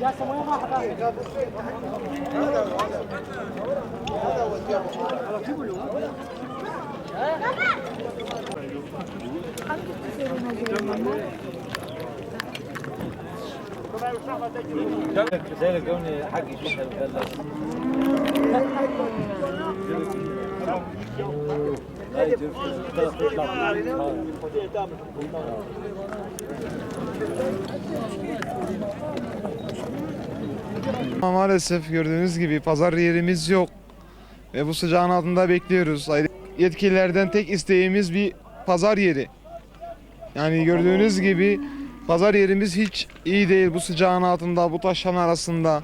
يا سموه ما حدا هذا Ama maalesef gördüğünüz gibi pazar yerimiz yok. Ve bu sıcağın altında bekliyoruz. Yetkililerden tek isteğimiz bir pazar yeri. Yani gördüğünüz gibi pazar yerimiz hiç iyi değil bu sıcağın altında, bu taşların arasında.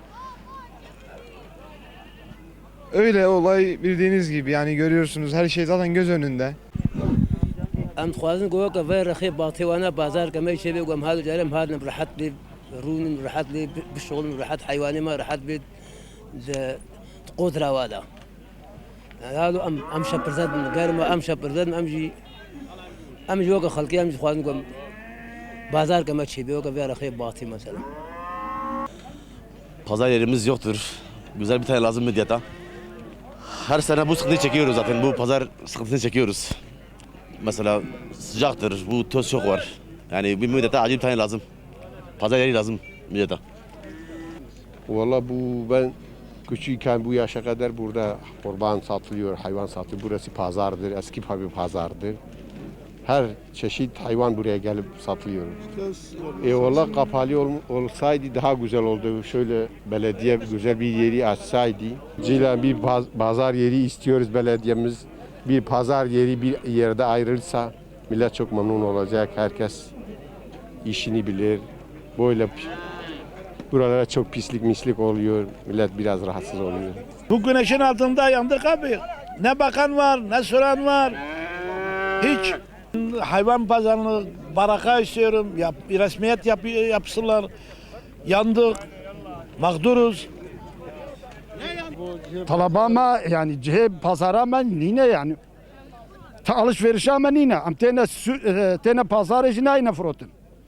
Öyle olay bildiğiniz gibi yani görüyorsunuz her şey zaten göz önünde. ام خوازن گوه که وی رخی باطیوانا بازار که می شبه گم هذا جالم هذا راحت لي رون راحت لي بالشغل راحت حيواني ما راحت بي قوت راوادا هذا ام ام شبرزاد من غير ما ام شبرزاد امجي امجي وقت خلقي امجي خوازن گم بازار که می شبه وقت وی رخی باطی مثلا Pazar yerimiz yoktur. Güzel bir tane lazım medyata. Her sene bu sıkıntıyı çekiyoruz zaten. Bu pazar sıkıntısını çekiyoruz. Mesela sıcaktır, bu toz çok var. Yani bir medyata acil bir tane lazım. Pazar yeri lazım medyata. Valla bu ben küçükken bu yaşa kadar burada kurban satılıyor, hayvan satılıyor. Burası pazardır, eski bir pazardır. Her çeşit hayvan buraya gelip satılıyor. E valla kapalı ol, olsaydı daha güzel oldu. Şöyle belediye güzel bir yeri açsaydı. Cilen bir paz- pazar yeri istiyoruz belediyemiz. Bir pazar yeri bir yerde ayrılsa millet çok memnun olacak. Herkes işini bilir. Böyle Buralara çok pislik mislik oluyor. Millet biraz rahatsız oluyor. Bu güneşin altında yandık abi. Ne bakan var, ne soran var. Hiç. Hayvan pazarını baraka istiyorum. Yap, resmiyet yap, yapsınlar. Yandık. Mağduruz. Talabama yani cehe pazara men nine yani. Ta alışverişe men nine. Am tene, e, tene pazar için aynı frotun.